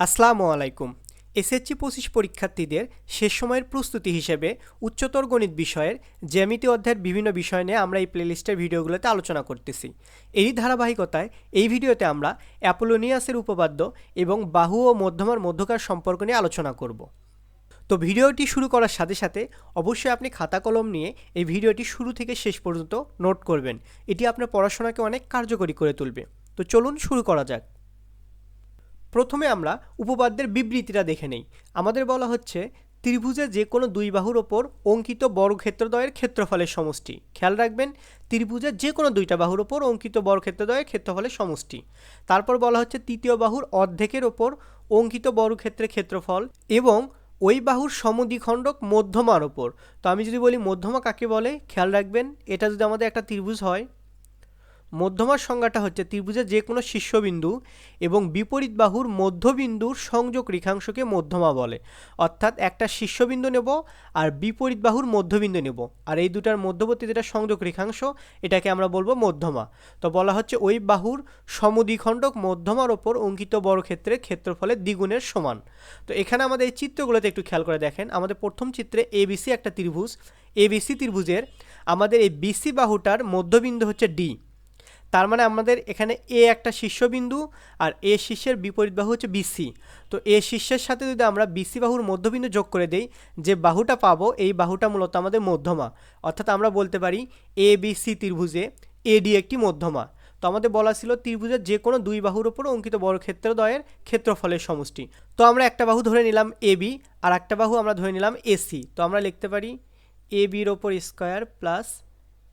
আসসালামু আলাইকুম। এসএসসি পঁচিশ পরীক্ষার্থীদের শেষ সময়ের প্রস্তুতি হিসেবে উচ্চতর গণিত বিষয়ের জ্যামিতি অধ্যায়ের বিভিন্ন বিষয় নিয়ে আমরা এই প্লেলিস্টের ভিডিওগুলোতে আলোচনা করতেছি। এই ধারাবাহিকতায় এই ভিডিওতে আমরা অ্যাপোলোনিয়াসের উপপাদ্য এবং বাহু ও মধ্যমার মধ্যকার সম্পর্ক নিয়ে আলোচনা করব। তো ভিডিওটি শুরু করার সাথে সাথে অবশ্যই আপনি খাতা কলম নিয়ে এই ভিডিওটি শুরু থেকে শেষ পর্যন্ত নোট করবেন। এটি আপনার পড়াশোনাকে অনেক কার্যকরী করে তুলবে। তো চলুন শুরু করা যাক। প্রথমে আমরা উপপাদ্যের বিবৃতিটা দেখে নেই। আমাদের বলা হচ্ছে, ত্রিভুজে যে কোনো দুই বাহুর ওপর অঙ্কিত বর্গক্ষেত্রদ্বয়ের ক্ষেত্রফলের সমষ্টি। খেয়াল রাখবেন ত্রিভুজের যে কোনো দুইটা বাহুর ওপর অঙ্কিত বর্গক্ষেত্রদ্বয়ের ক্ষেত্রফলের সমষ্টি। তারপর বলা হচ্ছে, তৃতীয় বাহুর অর্ধেকের ওপর অঙ্কিত বর্গক্ষেত্রের ক্ষেত্রফল এবং ওই বাহুর সমদ্বিখণ্ডক মধ্যমার ওপর। তো আমি যদি বলি মধ্যমা কাকে বলে, খেয়াল রাখবেন, এটা যদি আমাদের একটা ত্রিভুজ হয় মধ্যমার সংজ্ঞাটা হচ্ছে ত্রিভুজের যে কোনো শীর্ষবিন্দু এবং বিপরীত বাহুর মধ্যবিন্দুর সংযোগ রেখাংশকে মধ্যমা বলে। অর্থাৎ একটা শীর্ষবিন্দু নেব আর বিপরীত বাহুর মধ্যবিন্দু নেব। আর এই দুটার মধ্যবর্তী যেটা সংযোগ রেখাংশ, এটাকে আমরা বলব মধ্যমা। তো বলা হচ্ছে ওই বাহুর সমদ্বিখণ্ডক মধ্যমার ওপর অঙ্কিত বর্গক্ষেত্রের ক্ষেত্রফলের দ্বিগুণের সমান। তো এখানে আমাদের এই চিত্রগুলোতে একটু খেয়াল করে দেখেন, আমাদের প্রথম চিত্রে এবিসি একটা ত্রিভুজ এবিসি ত্রিভুজের আমাদের এই বিসি বাহুটার মধ্যবিন্দু হচ্ছে ডি। তার মানে আমাদের এখানে এ একটা শীর্ষবিন্দু আর এ শীর্ষের বিপরীত বাহু হচ্ছে বিসি তো এ শীর্ষের সাথে যদি আমরা বিসি বাহুর মধ্যবিন্দু যোগ করে দেই, যে বাহুটা পাবো এই বাহুটা মূলত আমাদের মধ্যমা। অর্থাৎ আমরা বলতে পারি এ বিসি ত্রিভুজে এডি একটি মধ্যমা। তো আমাদের বলা ছিল ত্রিভুজের যে কোনো দুই বাহুর ওপর অঙ্কিত বর্গক্ষেত্র দ্বয়ের ক্ষেত্রফলের সমষ্টি। তো আমরা একটা বাহু ধরে নিলাম এ, বি, আর একটা বাহু আমরা ধরে নিলাম এসি তো আমরা লিখতে পারি এ, বির ওপর স্কোয়ার প্লাস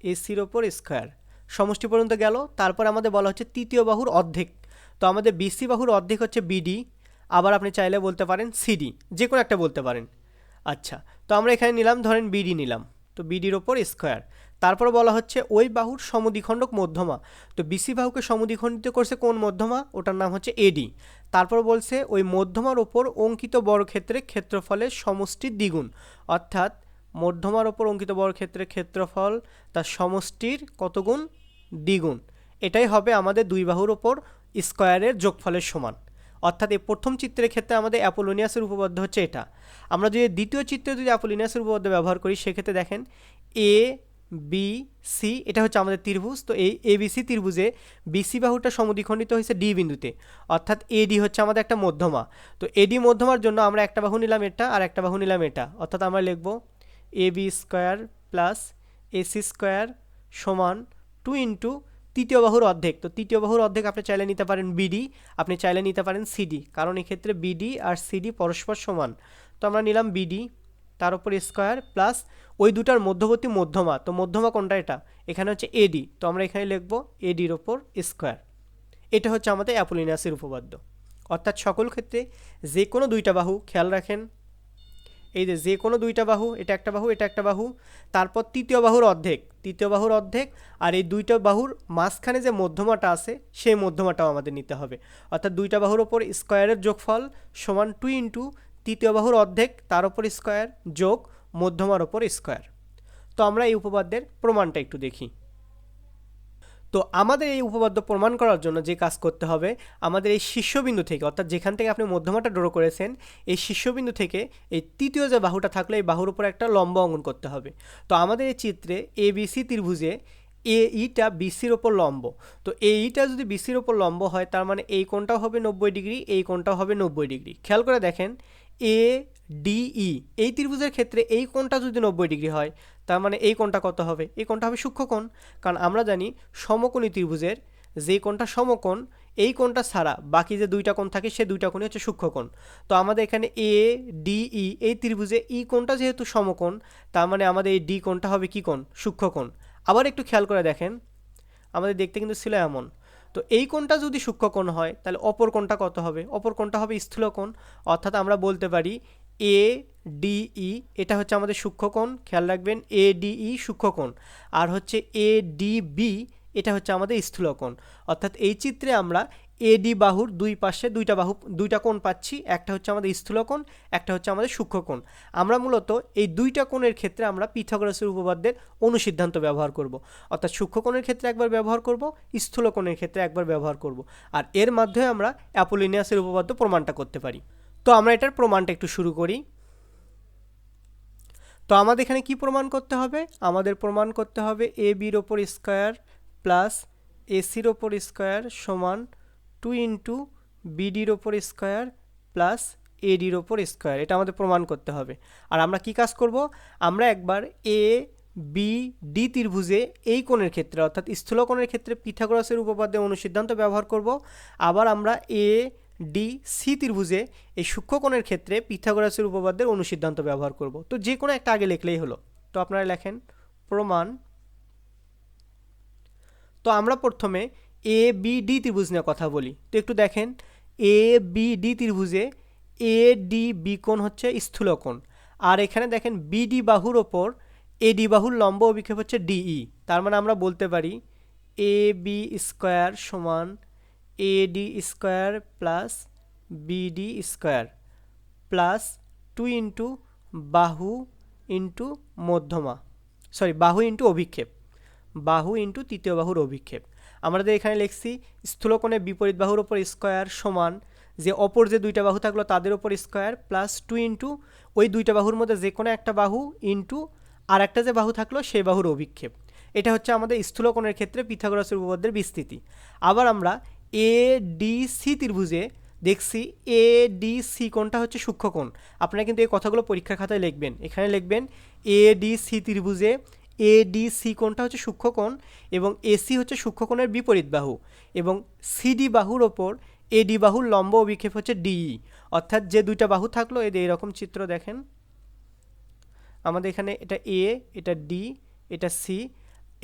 এসির ওপর স্কোয়ার। সমষ্টি পর্যন্ত গেল। তারপর আমাদের বলা হচ্ছে তৃতীয় বাহুর অর্ধেক। তো আমাদের বিসি বাহুর অর্ধেক হচ্ছে বিডি আবার আপনি চাইলে বলতে পারেন সিডি যে কোনো একটা বলতে পারেন। আচ্ছা তো আমরা এখানে নিলাম, ধরেন বিডি নিলাম। তো বিডির ওপর স্কোয়ার তারপর বলা হচ্ছে ওই বাহুর সমদ্বিখণ্ডক মধ্যমা। তো বিসি বাহুকে সমদ্বিখণ্ডিত করছে কোন মধ্যমা? ওটার নাম হচ্ছে এডি তারপর বলছে ওই মধ্যমার ওপর অঙ্কিত বর্গক্ষেত্রে ক্ষেত্রফলের সমষ্টির দ্বিগুণ। অর্থাৎ মধ্যমার ওপর অঙ্কিত বর্গক্ষেত্রের ক্ষেত্রফল তার সমষ্টির কত গুণ? দ্বিগুণ। এটাই হবে আমাদের দুই বাহুর ওপর স্কোয়ারের যোগফলের সমান। অর্থাৎ এই প্রথম চিত্রের ক্ষেত্রে আমাদের অ্যাপোলোনিয়াসের উপপাদ্য হচ্ছে এটা। আমরা যদি দ্বিতীয় চিত্রে যদি অ্যাপোলোনিয়াসের উপপাদ্য ব্যবহার করি, সেক্ষেত্রে দেখেন এ বি সি এটা হচ্ছে আমাদের ত্রিভুজ। তো এই এ বিসি ত্রিভুজে বিসি বাহুটা সমদ্বিখণ্ডিত হয়েছে ডি বিন্দুতে। অর্থাৎ এডি হচ্ছে আমাদের একটা মধ্যমা। তো এডি মধ্যমার জন্য আমরা একটা বাহু নিলাম এটা আর একটা বাহু নিলাম এটা। অর্থাৎ আমরা লিখব A B square plus AC square সমান টু ইন্টু তৃতীয় বাহুর অর্ধেক। তো তৃতীয় বাহুর অর্ধেক আপনি চাইলে নিতে পারেন বিডি আপনি চাইলে নিতে পারেন সিডি কারণ এক্ষেত্রে বিডি আর সিডি পরস্পর সমান। তো আমরা নিলাম বিডি তার উপর স্কোয়ার প্লাস ওই দুটার মধ্যবর্তী মধ্যমা। তো মধ্যমা কোনটা এটা? এখানে হচ্ছে এডি তো আমরা এখানে লিখব এডির ওপর স্কোয়ার এটা হচ্ছে আমাদের অ্যাপোলিনাসের উপপাদ্য। অর্থাৎ সকল ক্ষেত্রে যে কোনো দুইটা বাহু খেয়াল রাখেন। এই যে যে কোনো দুইটা বাহু, এটা একটা বাহু, এটা একটা বাহু, তারপর তৃতীয় বাহুর অর্ধেক, তৃতীয় বাহুর অর্ধেক, আর এই দুইটা বাহুর মাঝখানে যে মধ্যমাটা আছে, সেই মধ্যমাটাও আমাদের নিতে হবে। অর্থাৎ দুইটা বাহুর ওপর স্কোয়ারের যোগফল সমান টু ইন্টু তৃতীয় বাহুর অর্ধেক, তার ওপর স্কোয়ার যোগ মধ্যমার ওপর স্কোয়ার তো আমরা এই উপপাদ্যের প্রমাণটা একটু দেখি। তো আমাদের এই উপপাদ্য প্রমাণ করার জন্য যে কাজ করতে হবে, আমাদের এই শীর্ষবিন্দু থেকে, অর্থাৎ যেখান থেকে আপনি মধ্যমাটা ড্র করেছেন, এই শীর্ষবিন্দু থেকে এই তৃতীয় যে বাহুটা থাকলে, এই বাহুর উপর একটা লম্ব অঙ্কন করতে হবে। তো আমাদের এই চিত্রে এ বিসি ত্রিভুজে এ ইটা বিসির ওপর লম্ব। তো এই ইটা যদি বিসির ওপর লম্ব হয়, তার মানে এই কোণটাও হবে নব্বই ডিগ্রি, এই কোণটাও হবে নব্বই ডিগ্রি। খেয়াল করে দেখেন এ ডিই এই ত্রিভুজের ক্ষেত্রে এই কোণটা যদি নব্বই ডিগ্রি হয় তার মানে এই কোণটা কত হবে? এই কোণটা হবে সূক্ষ্মকোণ। কারণ আমরা জানি সমকোণী ত্রিভুজের যে কোণটা সমকোণ, এই কোণটা ছাড়া বাকি যে দুইটা কোণ থাকে, সে দুইটা কোণই হচ্ছে সূক্ষ্মকোণ। তো আমাদের এখানে এ, ডি, ই, এই ত্রিভুজে ই কোণটা যেহেতু সমকোণ, তার মানে আমাদের এই ডি কোণটা হবে কি কোণ? সূক্ষ্মকোণ। আবার একটু খেয়াল করে দেখেন, আমাদের দেখতে কিন্তু ছিল এমন। তো এই কোণটা যদি সূক্ষ্মকোণ হয়, তাহলে অপর কোণটা কত হবে? অপর কোণটা হবে স্থূলকোণ। অর্থাৎ আমরা বলতে পারি এ ডিই এটা হচ্ছে আমাদের সূক্ষ্মকোণ, খেয়াল রাখবেন এ ডিই সূক্ষ্মকোণ। আর হচ্ছে এ ডিবি এটা হচ্ছে আমাদের স্থূলকোণ। অর্থাৎ এই চিত্রে আমরা এডি বাহুর দুই পাশে দুইটা বাহু, দুইটা কোণ পাচ্ছি, একটা হচ্ছে আমাদের স্থূলকোণ, একটা হচ্ছে আমাদের সূক্ষ্মকোণ। আমরা মূলত এই দুইটা কোণের ক্ষেত্রে আমরা পিথাগোরাসের উপপাদ্যের অনুসিদ্ধান্ত ব্যবহার করব। অর্থাৎ সূক্ষ্মকোণের ক্ষেত্রে একবার ব্যবহার করব, স্থূলকোণের ক্ষেত্রে একবার ব্যবহার করব। আর এর মাধ্যমে আমরা অ্যাপোলিনিয়াসের উপপাদ্য প্রমাণটা করতে পারি। তো আমরা এটার প্রমাণটা একটু শুরু করি। তো আমাদের এখানে কি প্রমাণ করতে হবে? আমাদের প্রমাণ করতে হবে এ বির ওপর স্কোয়ার প্লাস এসির ওপর স্কোয়ার সমান টু ইন্টু বিডির ওপর স্কোয়ার প্লাস এডির ওপর স্কোয়ার। এটা আমাদের প্রমাণ করতে হবে। আর আমরা কি কাজ করব? আমরা একবার এ বি ডি ত্রিভুজে এই কোণের ক্ষেত্রে, অর্থাৎ স্থূলকোণের ক্ষেত্রে পিথাগোরাসের উপপাদ্যের অনুসিদ্ধান্ত ব্যবহার করব। আবার আমরা এ ডি সি ত্রিভুজে এই সূক্ষ্মকোণের ক্ষেত্রে পিথাগোরাসের উপপাদ্যের অনুসিদ্ধান্ত ব্যবহার করব। তো যে কোনো একটা আগে লিখলেই হলো। তো আপনারা লেখেন, প্রমাণ। তো আমরা প্রথমে এ, বি, ডি ত্রিভুজ নিয়ে কথা বলি। তো একটু দেখেন, এ, বি, ডি ত্রিভুজে এ, ডি, বি কোণ হচ্ছে স্থূলকোণ আর এখানে দেখেন বিডি বাহুর ওপর এডি বাহুর লম্ব অভিক্ষেপ হচ্ছে ডিই তার মানে আমরা বলতে পারি এ, বি স্কোয়ার সমান AD square plus BD square plus two into বাহু ইন্টু মধ্যমা সরি বাহু ইন্টু অভিক্ষেপ বাহু ইন্টু তৃতীয় বাহুর অভিক্ষেপ আমাদের এখানে লিখছি স্থূলকোণে বিপরীত বাহুর ওপর স্কোয়ার সমান যে অপর যে দুইটা বাহু থাকল তাদের ওপর স্কোয়ার প্লাস টু ইন্টু ওই দুইটা বাহুর মধ্যে যে কোনো একটা বাহু ইন্টু আর একটা যে বাহু থাকল সেই বাহুর অভিক্ষেপ। এটা হচ্ছে আমাদের স্থূলকোণের ক্ষেত্রে পিথাগোরাসের উপপাদ্যের বিস্তৃতি। আবার আমরা এ ডি সি ত্রিভুজে দেখছি এ ডি সি কোণটা হচ্ছে সূক্ষ্মকোণ আপনারা কিন্তু এই কথাগুলো পরীক্ষার খাতায় লিখবেন। এখানে লিখবেন এ ডি সি ত্রিভুজে এ ডি সি কোণটা হচ্ছে সূক্ষ্মকোণ এবং এসি হচ্ছে সূক্ষ্মকোণের বিপরীত বাহু এবং সিডি বাহুর ওপর এডি বাহুর লম্ব অভিক্ষেপ হচ্ছে ডিই অর্থাৎ যে দুইটা বাহু থাকল, এদের এরকম চিত্র দেখেন। আমাদের এখানে এটা এ এটা ডি এটা সি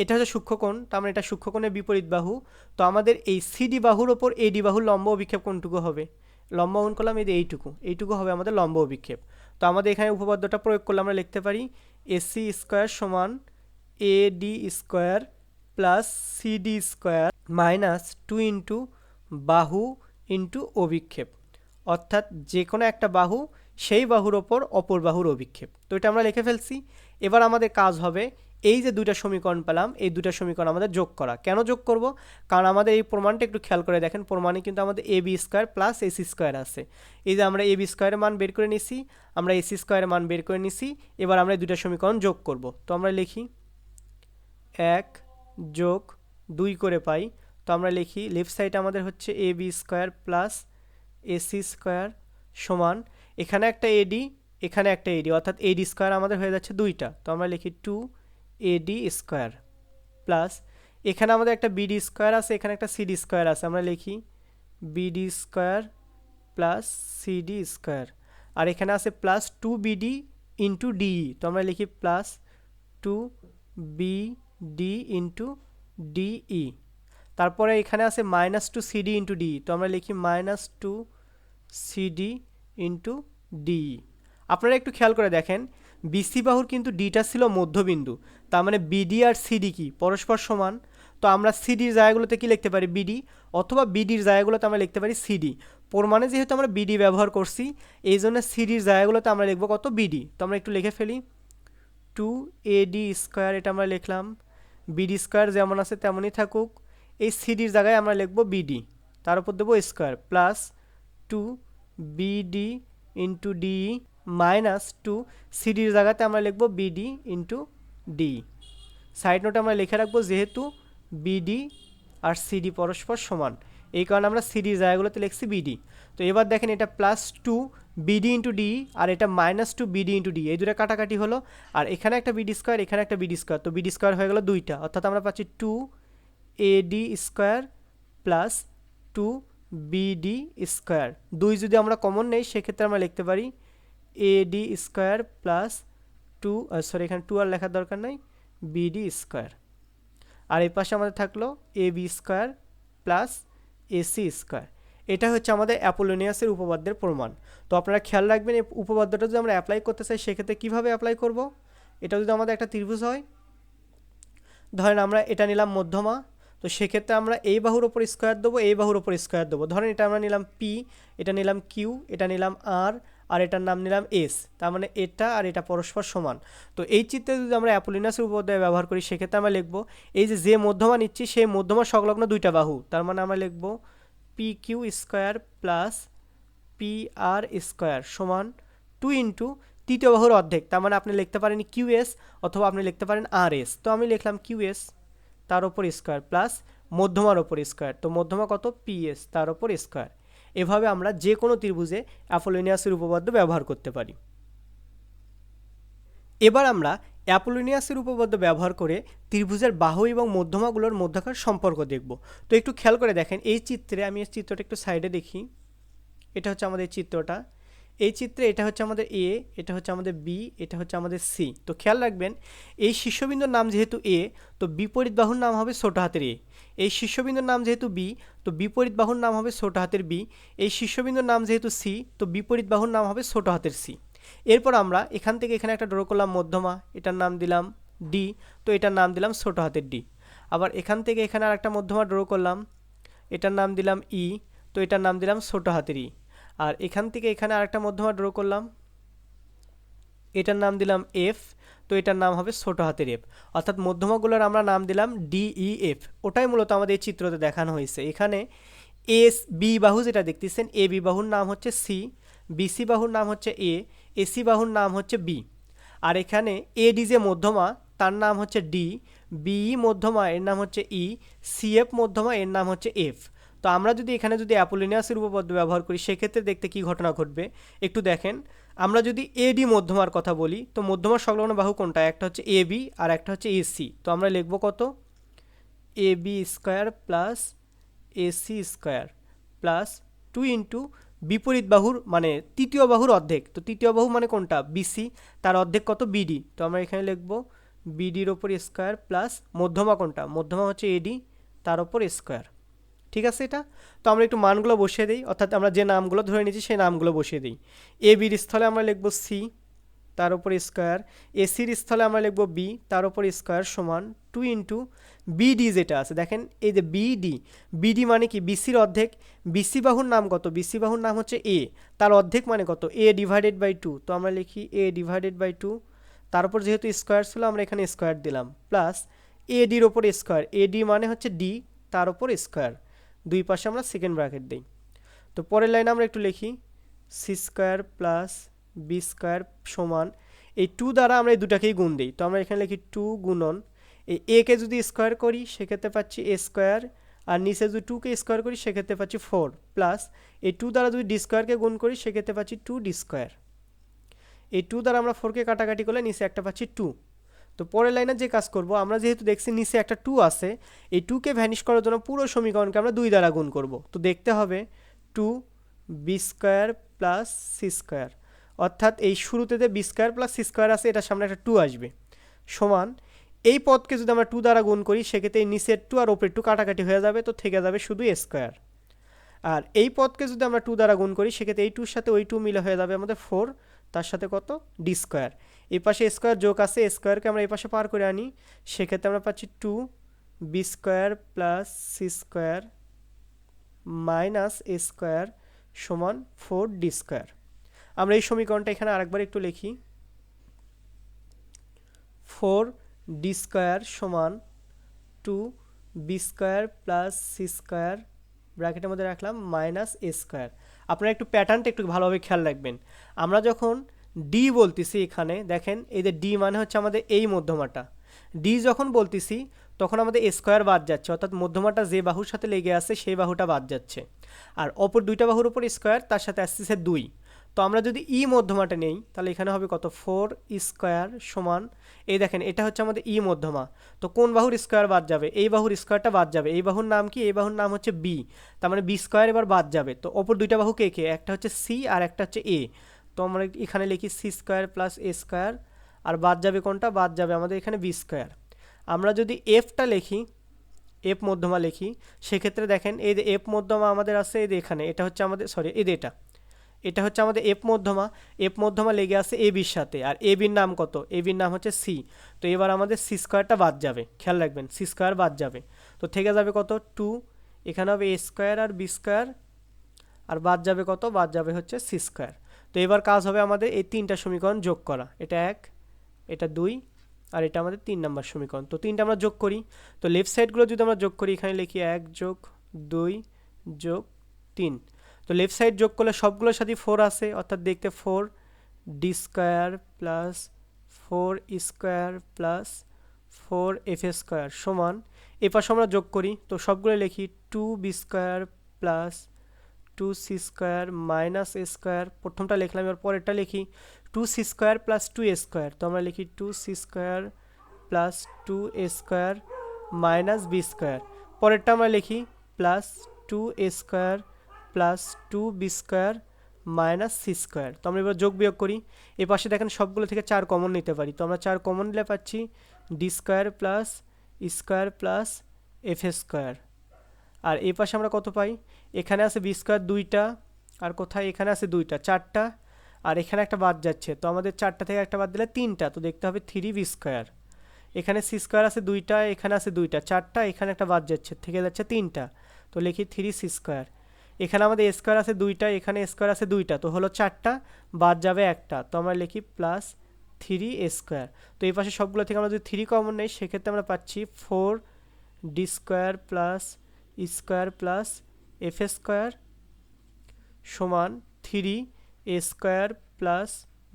এটা হচ্ছে সূক্ষ্মকোণ, তার মানে এটা সূক্ষ্মকোণের বিপরীত বাহু। তো আমাদের এই সিডি বাহুর ওপর এডি বাহুর লম্ব অভিক্ষেপ কোনটুকু হবে? লম্ব অঙ্কন করলাম, এই এইটুকু। এইটুকু হবে আমাদের লম্ব অভিক্ষেপ। তো আমাদের এখানে উপপাদ্যটা প্রয়োগ করলে আমরা লিখতে পারি এসি স্কোয়ার সমান A D square plus CD square minus two into বাহু ইন্টু অভিক্ষেপ। অর্থাৎ যে কোনো একটা বাহু সেই বাহুর ওপর অপর বাহুর অভিক্ষেপ। তো এটা আমরা লিখে ফেলছি। এবার আমাদের কাজ হবে এই যে দুইটা সমীকরণ পেলাম, এই দুইটা সমীকরণ আমাদের যোগ করা। কেন যোগ করব? কারণ আমাদের এই প্রমাণটা একটু খেয়াল করে দেখেন, প্রমাণে কিন্তু আমাদের A B square plus AC square আছে। এই যে আমরা এ বি স্কোয়ারের মান বের করে নিছি, আমরা এসি স্কোয়ারের মান বের করে নিছি, এবার আমরা দুইটা সমীকরণ যোগ করব। তো আমরা লিখি এক যোগ দুই করে পাই, তো আমরা লিখি লেফট সাইড আমাদের হচ্ছে A B square plus AC square সমান, এখানে একটা এডি এখানে একটা এডি অর্থাৎ এডি স্কোয়ার আমাদের হয়ে যাচ্ছে দুইটা। তো আমরা লিখি টু এডি স্কোয়ার প্লাস এখানে আমাদের একটা বিডি স্কোয়ার আছে, এখানে একটা সিডি স্কোয়ার আছে। আমরা লিখি BD square plus CD square আর এখানে আছে plus two BD into DE তো আমরা লিখি plus two B D into DE তারপরে এখানে আছে minus two CD into D তো আমরা লিখি minus two CD into DE আপনারা একটু খেয়াল করে দেখেন বিসি বাহুর কিন্তু ডিটা ছিল মধ্যবিন্দু, তার মানে বিডি আর সিডি কি? পরস্পর সমান। তো আমরা সিডির জায়গাগুলোতে কি লিখতে পারি? বিডি, অথবা বিডির জায়গাগুলোতে আমরা লিখতে পারি সিডি। প্রমাণে যেহেতু আমরা বিডি ব্যবহার করছি এই জন্য সিডির জায়গাগুলোতে আমরা লিখব কত? বিডি। তো আমরা একটু লিখে ফেলি। টু এডি স্কোয়ার, এটা আমরা লিখলাম। বিডি স্কোয়ার যেমন আছে তেমনই থাকুক। এই সিডির জায়গায় আমরা লিখব বিডি। তার উপর দেবো square plus two BD into DE. Minus two সিডির জায়গাতে আমরা লিখব বিডি ইন্টু ডি সাইড নোটে আমরা লিখে রাখব যেহেতু বিডি আর সিডি পরস্পর সমান, এই কারণে আমরা সিডির জায়গাগুলোতে লিখছি বিডি তো এবার দেখেন এটা plus two BD into D আর এটা minus two BD into D এই দুটো কাটাকাটি হলো। আর এখানে একটা বিডি স্কোয়ার এখানে একটা বিডি স্কোয়ার তো বিডি স্কোয়ার হয়ে গেলো দুইটা, অর্থাৎ আমরা পাচ্ছি two AD square plus two BD square দুই যদি আমরা কমন নেই, সেক্ষেত্রে আমরা লিখতে পারি AD square plus two sorry এখানে টু আর লেখার দরকার নাই বিডি স্কোয়ার আর এই পাশে আমাদের থাকল A B square plus AC square এটা হচ্ছে আমাদের অ্যাপোলোনিয়াসের উপপাদ্যের প্রমাণ। তো আপনারা খেয়াল রাখবেন, এই উপপাদ্যটা যদি আমরা অ্যাপ্লাই করতে চাই, সেক্ষেত্রে কীভাবে অ্যাপ্লাই করব? এটা যদি আমাদের একটা ত্রিভুজ হয়, ধরেন আমরা এটা নিলাম মধ্যমা, তো সেক্ষেত্রে আমরা এই বাহুর ওপর স্কোয়ার দেবো এই বাহুর ওপর স্কোয়ার দেবো। ধরেন এটা আমরা নিলাম পি এটা নিলাম কিউ এটা নিলাম আর আর এটার নাম নিলাম এস তার মানে এটা আর এটা পরস্পর সমান। তো এই চিত্রে যদি আমরা অ্যাপোলিনাসের উপদ্রয় ব্যবহার করি, সেক্ষেত্রে আমরা লিখব, এই যে যে মধ্যমা নিচ্ছি, সেই মধ্যমা সংলগ্ন দুইটা বাহু, তার মানে আমরা লিখব P Q square plus P R square সমান টু ইন্টু তৃতীয় বাহুর অর্ধেক, তার মানে আপনি লিখতে পারেন কিউ এস অথবা আপনি লিখতে পারেন আর এস তো আমি লিখলাম কিউ এস তার ওপর স্কোয়ার প্লাস মধ্যমার ওপর স্কোয়ার তো মধ্যমা কত? পি এস তার ওপর স্কোয়ার এভাবে আমরা যে কোনো ত্রিভুজে অ্যাপোলোনিয়াসের উপপাদ্য ব্যবহার করতে পারি। এবার আমরা অ্যাপোলোনিয়াসের উপপাদ্য ব্যবহার করে ত্রিভুজের বাহু এবং মধ্যমাগুলোর মধ্যকার সম্পর্ক দেখব। তো একটু খেয়াল করে দেখেন, এই চিত্রে আমি এই চিত্রটা একটু সাইডে দেখি। এটা হচ্ছে আমাদের চিত্রটা। এই চিত্রে এটা হচ্ছে আমাদের এ, এটা হচ্ছে আমাদের বি, এটা হচ্ছে আমাদের সি। তো খেয়াল রাখবেন, এই শীর্ষবিন্দুর নাম যেহেতু এ, তো বিপরীত বাহুর নাম হবে ছোট হাতের এ। এই শীর্ষবিন্দুর নাম যেহেতু বি তো বিপরীত বাহুর নাম হবে ছোট হাতের বি এই শীর্ষবিন্দুর নাম যেহেতু সি তো বিপরীত বাহুর নাম হবে ছোট হাতের সি এরপর আমরা এখান থেকে এখানে একটা ড্র করলাম মধ্যমা, এটার নাম দিলাম ডি তো এটার নাম দিলাম ছোট হাতের ডি আবার এখান থেকে এখানে আর একটা মধ্যমা ড্র করলাম, এটার নাম দিলাম ই তো এটার নাম দিলাম ছোট হাতের ই আর এখান থেকে এখানে আরেকটা মধ্যমা ড্র করলাম, এটার নাম দিলাম এফ তো এটার নাম হবে ছোট হাতের এফ। অর্থাৎ মধ্যমাগুলোর আমরা নাম দিলাম ডিই এফ। ওটাই মূলত আমাদের এই চিত্রতে দেখানো হয়েছে। এখানে এস, বি বাহু যেটা দেখতেছেন, এ বি বাহুর নাম হচ্ছে সি বিসি বাহুর নাম হচ্ছে এ এসি বাহুর নাম হচ্ছে বি। আর এখানে এডি যে মধ্যমা, তার নাম হচ্ছে ডি বিই মধ্যমা, এর নাম হচ্ছে ই সিএফ মধ্যমা, এর নাম হচ্ছে এফ। তো আমরা যদি এখানে যদি অ্যাপোলিনিয়াসের উপপাদ্য ব্যবহার করি, সেক্ষেত্রে দেখতে কি ঘটনা ঘটবে? একটু দেখেন। আমরা যদি এডি মধ্যমার কথা বলি, তো মধ্যমার সংলগ্ন বাহু কোনটা? একটা হচ্ছে এ বি আর একটা হচ্ছে এসি তো আমরা লিখব কত? A B square plus AC square plus two into বিপরীত বাহুর মানে তৃতীয় বাহুর অর্ধেক। তো তৃতীয় বাহু মানে কোনটা? বিসি তার অর্ধেক কত? বিডি তো আমরা এখানে লিখব বিডির ওপর স্কোয়ার প্লাস মধ্যমা কোনটা? মধ্যমা হচ্ছে এডি তার ওপর স্কোয়ার। ঠিক আছে এটা? তো আমরা একটু মানগুলো বসিয়ে দিই, অর্থাৎ আমরা যে নামগুলো ধরে নিয়েছি সেই নামগুলো বসিয়ে দিই। এ বির স্থলে আমরা লিখব সি তার উপর স্কোয়ার এসির স্থলে আমরা লিখব বি তার উপর স্কোয়ার সমান টু ইন্টু বিডি যেটা আছে। দেখেন, এই যে বিডি বিডি মানে কি? বিসির অর্ধেক বিসি বাহুর নাম কত? বিসি বাহুর নাম হচ্ছে এ তার অর্ধেক মানে কত? এ ডিভাইডেড বাই টু তো আমরা লিখি এ ডিভাইডেড বাই টু তারপর যেহেতু স্কোয়ার ছিল, আমরা এখানে স্কোয়ার দিলাম। প্লাস এডির ওপর স্কোয়ার এডি মানে হচ্ছে ডি তার ওপর স্কোয়ার দুই পাশে আমরা সেকেন্ড ব্র্যাকেট দিই। তো পরের লাইনে আমরা একটু লিখি C square plus B square সমান, এই টু দ্বারা আমরা এই দুটাকেই গুণ দিই। তো আমরা এখানে লিখি টু গুণন, এই একে যদি স্কোয়ার করি, সেক্ষেত্রে পাচ্ছি এ স্কোয়ার আর নিচে যদি টুকে স্কোয়ার করি, সেক্ষেত্রে পাচ্ছি ফোর প্লাস এই টু দ্বারা যদি ডি স্কোয়ারকে গুণ করি, সেক্ষেত্রে পাচ্ছি টু ডি স্কোয়ার এই টু দ্বারা আমরা ফোরকে কাটাকাটি করলে নিচে একটা পাচ্ছি টু তো পরের লাইনে যে কাজ করব, আমরা যেহেতু দেখছি নিচে একটা টু আছে, এই টুকে ভ্যানিশ করার জন্য পুরো সমীকরণকে আমরা দুই দ্বারা গুণ করব। তো দেখতে হবে two B square plus C square অর্থাৎ এই শুরুতে যে B square plus C square আছে, এটার সামনে একটা টু আসবে। সমান, এই পদকে যদি আমরা টু দ্বারা গুণ করি, সেক্ষেত্রে নিচের টু আর ওপরের টু কাটাকাটি হয়ে যাবে, তো থেকে যাবে শুধু স্কোয়ার আর এই পদকে যদি আমরা টু দ্বারা গুণ করি, সেক্ষেত্রে এই টুর সাথে ওই টু মিলে হয়ে যাবে আমাদের ফোর তার সাথে কত? ডি স্কোয়ার এই পাশে স্কোয়ার যোগ আছে স্কোয়ারকে আমরা এই পাশে পার করে আনি, সেক্ষেত্রে আমরা পাচ্ছি two B square plus C square minus A square সমান ফোর ডি স্কোয়ার আমরা এই সমীকরণটা এখানে আরেকবার একটু লিখি। ফোর ডি স্কোয়ার সমান two B square plus C square ব্র্যাকেটের মধ্যে রাখলাম মাইনাস এ স্কোয়ার আপনারা একটু প্যাটার্নটা একটু ভালোভাবে খেয়াল রাখবেন। আমরা যখন ডি বলতেছি এখানে, দেখেন, এই যে ডি মানে হচ্ছে আমাদের এই মধ্যমাটা। ডি যখন বলতেছি, তখন আমাদের স্কোয়ার বাদ যাচ্ছে, অর্থাৎ মধ্যমাটা যে বাহুর সাথে লেগে আছে, সেই বাহুটা বাদ যাচ্ছে। আর অপর দুইটা বাহুর উপর স্কোয়ার তার সাথে আসতেছে দুই। তো আমরা যদি ই মধ্যমাটা নেই, তাহলে এখানে হবে কত? ফোর স্কোয়ার সমান, এই দেখেন, এটা হচ্ছে আমাদের ই মধ্যমা। তো কোন বাহুর স্কোয়ার বাদ যাবে? এই বাহুর স্কোয়ারটা বাদ যাবে। এই বাহুর নাম কি? এই বাহুর নাম হচ্ছে বি তার মানে বি স্কোয়ার এবার বাদ যাবে। তো অপর দুইটা বাহু কে কে? একটা হচ্ছে সি আর একটা হচ্ছে এ তো আমরা এখানে লিখি C square plus A square আর বাদ যাবে কোনটা? বাদ যাবে আমাদের এখানে বি স্কোয়ার আমরা যদি এফটা লিখি এফ মধ্যমা লিখি, সেক্ষেত্রে দেখেন এই যে এফ মধ্যমা আমাদের আছে এই যে এখানে, এটা হচ্ছে আমাদের সরি এই যে এটা। এটা হচ্ছে আমাদের এফ মধ্যমা এফ মধ্যমা লেগে আছে এ বির সাথে, আর এ বির নাম কত? এ বির নাম হচ্ছে সি তো এবার আমাদের সি স্কোয়ারটা বাদ যাবে, খেয়াল রাখবেন সি স্কোয়ার বাদ যাবে। তো থেকে যাবে কত? টু এখানে হবে এ স্কোয়ার আর বি স্কোয়ার আর বাদ যাবে কত? বাদ যাবে হচ্ছে সি স্কোয়ার তো এবার কাজ হবে আমাদের এই তিনটা সমীকরণ যোগ করা। এটা এক, এটা দুই, আর এটা আমাদের তিন নম্বর সমীকরণ। তো তিনটা আমরা যোগ করি। তো লেফট সাইডগুলো যদি আমরা যোগ করি, এখানে লিখি এক যোগ দুই যোগ তিন। তো লেফট সাইড যোগ করলে সবগুলোর সাথে ফোর আসে অর্থাৎ দেখতে four D square plus four square plus four F square সমান। এ পাশে আমরা যোগ করি। তো সবগুলো লিখি two B square plus two C square minus A square প্রথমটা লিখলাম, এবার পরেরটা লিখি two C square plus two A square তো আমরা লিখি two C square plus two A square minus B square পরেরটা আমরা লিখি plus two A square plus two B square minus C square তো আমরা এবার যোগ বিয়োগ করি, এ পাশে দেখেন সবগুলো থেকে চার কমন নিতে পারি, তো আমরা চার কমন নিলে পাচ্ছি D square plus square plus F square আর এই পাশে আমরা কত পাই? এখানে আছে বি স্কোয়ার দুইটা, আর কোথায়? এখানে আছে দুইটা, চারটা, আর এখানে একটা বাদ যাচ্ছে। তো আমাদের চারটা থেকে একটা বাদ দিলে তিনটা, তো দেখতে হবে থ্রি বি স্কোয়ার এখানে সি স্কোয়ার আছে দুইটা, এখানে আছে দুইটা, চারটা, এখানে একটা বাদ যাচ্ছে, থেকে যাচ্ছে তিনটা। তো লিখি থ্রি সি স্কোয়ার এখানে আমাদের স্কোয়ার আছে দুইটা, এখানে স্কোয়ার আছে দুইটা, তো হলো চারটা, বাদ যাবে একটা। তো আমরা লিখি প্লাস থ্রি স্কোয়ার তো এই পাশে সবগুলো থেকে আমরা যদি থ্রি কমন নেই, সেক্ষেত্রে আমরা পাচ্ছি four D square plus square plus F square সমান three A square plus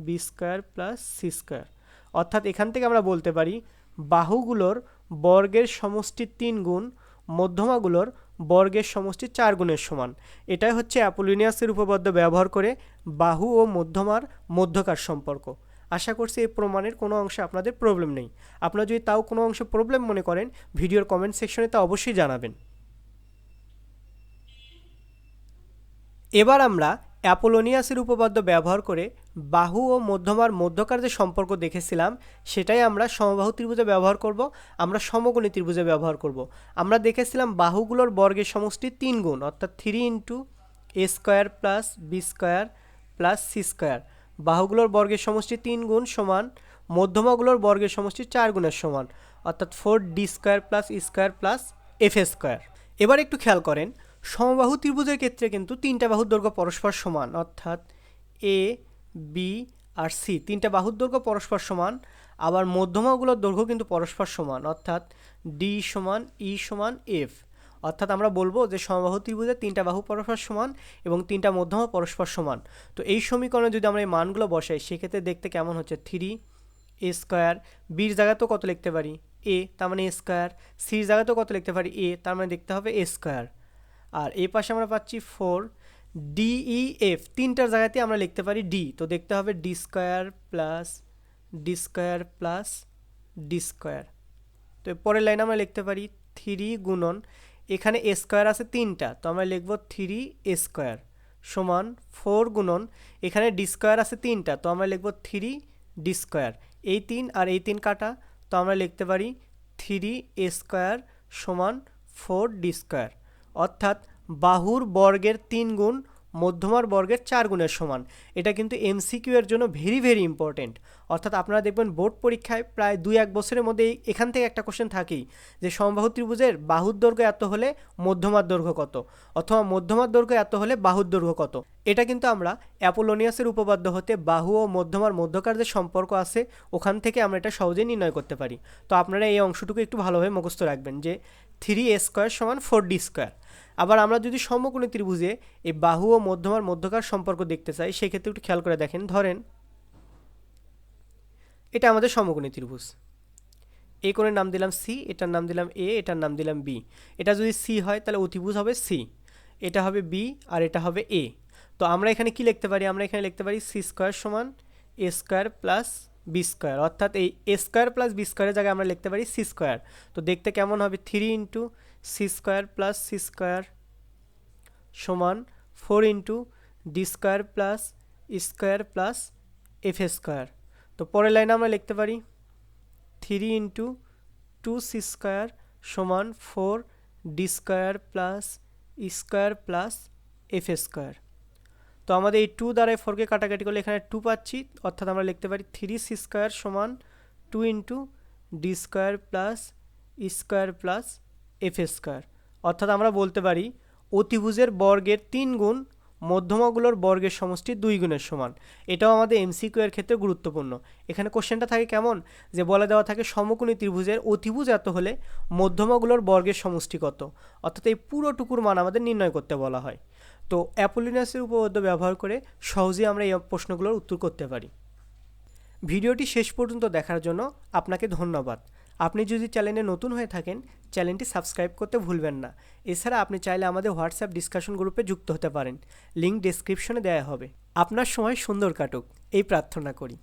B square plus C square. অর্থাৎ এখান থেকে আমরা বলতে পারি, বাহুগুলোর বর্গের সমষ্টি তিন গুণ, মধ্যমাগুলোর বর্গের সমষ্টি চার গুণের সমান। এটাই হচ্ছে অ্যাপোলিনিয়াসের উপপাদ্য ব্যবহার করে বাহু ও মধ্যমার মধ্যকার সম্পর্ক। আশা করছি এই প্রমাণের কোনো অংশে আপনাদের প্রবলেম নেই। আপনারা যদি তাও কোনো অংশে প্রবলেম মনে করেন, ভিডিওর কমেন্ট সেকশনে তা অবশ্যই জানাবেন। এবার আমরা অ্যাপোলোনিয়াসের উপপাদ্য ব্যবহার করে বাহু ও মধ্যমার মধ্যকার যে সম্পর্ক দেখেছিলাম, সেটাই আমরা সমবাহু ত্রিভুজে ব্যবহার করব, আমরা সমকোণী ত্রিভুজে ব্যবহার করব। আমরা দেখেছিলাম বাহুগুলোর বর্গের সমষ্টি তিন গুণ, অর্থাৎ three into A square plus B square plus C square. বাহুগুলোর বর্গের সমষ্টি তিন গুণ সমান মধ্যমাগুলোর বর্গের সমষ্টি চার গুণের সমান, অর্থাৎ four D square plus square plus F square. এবার একটু খেয়াল করেন সমবাহু ত্রিভুজের ক্ষেত্রে কিন্তু তিনটা বাহুর দৈর্ঘ্য পরস্পর সমান, অর্থাৎ এ বি আর সি তিনটা বাহুর দৈর্ঘ্য পরস্পর সমান, আবার মধ্যমাগুলোর দৈর্ঘ্য কিন্তু পরস্পর সমান, অর্থাৎ ডি সমান ই সমান এফ অর্থাৎ আমরা বলব যে সমবাহু ত্রিভুজের তিনটা বাহু পরস্পর সমান এবং তিনটা মধ্যমা পরস্পর সমান। তো এই সমীকরণে যদি আমরা এই মানগুলো বসাই, সেক্ষেত্রে দেখতে কেমন হচ্ছে? থ্রি এ স্কোয়ার বির জায়গাতেও কত লিখতে পারি? এ তার মানে এ স্কোয়ার সির জায়গাতেও কত লিখতে পারি? এ তার মানে দেখতে হবে এ স্কোয়ার আর এই পাশে আমরা পাচ্ছি ফোর ডিই এফ তিনটার জায়গাতে আমরা লিখতে পারি ডি তো দেখতে হবে D square plus D square plus D square তো পরের লাইনে আমরা লিখতে পারি থ্রি গুণন। এখানে এ স্কোয়ার আছে তিনটা, তো আমরা লিখব থ্রি এ স্কোয়ার সমান ফোর গুণন। এখানে ডি স্কোয়ার আছে তিনটা, তো আমরা লিখব থ্রি ডি স্কোয়ার এই তিন আর এই তিন কাটা, তো আমরা লিখতে পারি থ্রি এ স্কোয়ার সমান ফোর ডি স্কোয়ার অর্থাৎ বাহুর বর্গের তিন গুণ, মধ্যমার বর্গের চার গুণের সমান। এটা কিন্তু এমসিকিউ এর জন্য ভেরি ভেরি ইম্পর্টেন্ট অর্থাৎ আপনারা দেখবেন বোর্ড পরীক্ষায় প্রায় দুই, এক বছরের মধ্যে এখান থেকে একটা কোশ্চেন থাকেই, যে সমবাহু ত্রিভুজের বাহুর দৈর্ঘ্য এত হলে মধ্যমার দৈর্ঘ্য কত? অথবা মধ্যমার দৈর্ঘ্য এত হলে বাহুর দৈর্ঘ্য কত? এটা কিন্তু আমরা অ্যাপোলোনিয়াসের উপপাদ্য হতে বাহু ও মধ্যমার মধ্যকার যে সম্পর্ক আছে, ওখান থেকে আমরা এটা সহজেই নির্ণয় করতে পারি। তো আপনারা এই অংশটুকু একটু ভালোভাবে মুখস্থ রাখবেন, যে থ্রি এ স্কোয়ার সমান ফোর ডি স্কোয়ার আবার আমরা যদি সমকোণী ত্রিভুজে এই বাহু ও মধ্যমার মধ্যকার সম্পর্ক দেখতে চাই, সেক্ষেত্রে একটু খেয়াল করে দেখেন। ধরেন, এটা আমাদের সমকোণী ত্রিভুজ। এই কোণের নাম দিলাম সি এটার নাম দিলাম এ এটার নাম দিলাম বি এটা যদি সি হয়, তাহলে অতিভুজ হবে সি এটা হবে বি আর এটা হবে এ তো আমরা এখানে কি লিখতে পারি? আমরা এখানে লিখতে পারি সি স্কোয়ার সমান A square plus B square, অর্থাৎ এই এ স্কোয়ার প্লাস বি স্কোয়ারের জায়গায় আমরা লিখতে পারি সি স্কোয়ার। তো দেখতে কেমন হবে? Three into C square plus C square সমান four into D square plus square plus F square. তো পরের লাইনে আমরা লিখতে পারি three into two C square সমান four D square plus square plus F square. তো আমাদের এই টু দ্বারাই ফোরকে কাটাকাটি করলে এখানে টু পাচ্ছি, অর্থাৎ আমরা লিখতে পারি থ্রি সি স্কোয়ার সমান two into D square plus square plus F square অর্থাৎ আমরা বলতে পারি অতিভুজের বর্গের তিন গুণ মধ্যমাগুলোর বর্গের সমষ্টি দুই গুণের সমান। এটাও আমাদের এমসিকিউ ক্ষেত্রে গুরুত্বপূর্ণ। এখানে কোশ্চেনটা থাকে কেমন? যে বলে দেওয়া থাকে সমকোণী ত্রিভুজের অতিভুজ এত হলে মধ্যমাগুলোর বর্গের সমষ্টি কত? অর্থাৎ এই পুরোটুকুর মান আমাদের নির্ণয় করতে বলা হয়। তো অ্যাপোলিনাসের উপপাদ্য ব্যবহার করে সহজেই আমরা এই প্রশ্নগুলোর উত্তর করতে পারি। ভিডিওটি শেষ পর্যন্ত দেখার জন্য আপনাকে ধন্যবাদ। আপনি যদি চ্যানেলে নতুন হয়ে থাকেন, চ্যানেলটি সাবস্ক্রাইব করতে ভুলবেন না। এছাড়া আপনি চাইলে আমাদের হোয়াটসঅ্যাপ ডিসকাশন গ্রুপে যুক্ত হতে পারেন। লিঙ্ক ডেসক্রিপশনে দেওয়া হবে। আপনার সময় সুন্দর কাটুক। এই প্রার্থনা করি।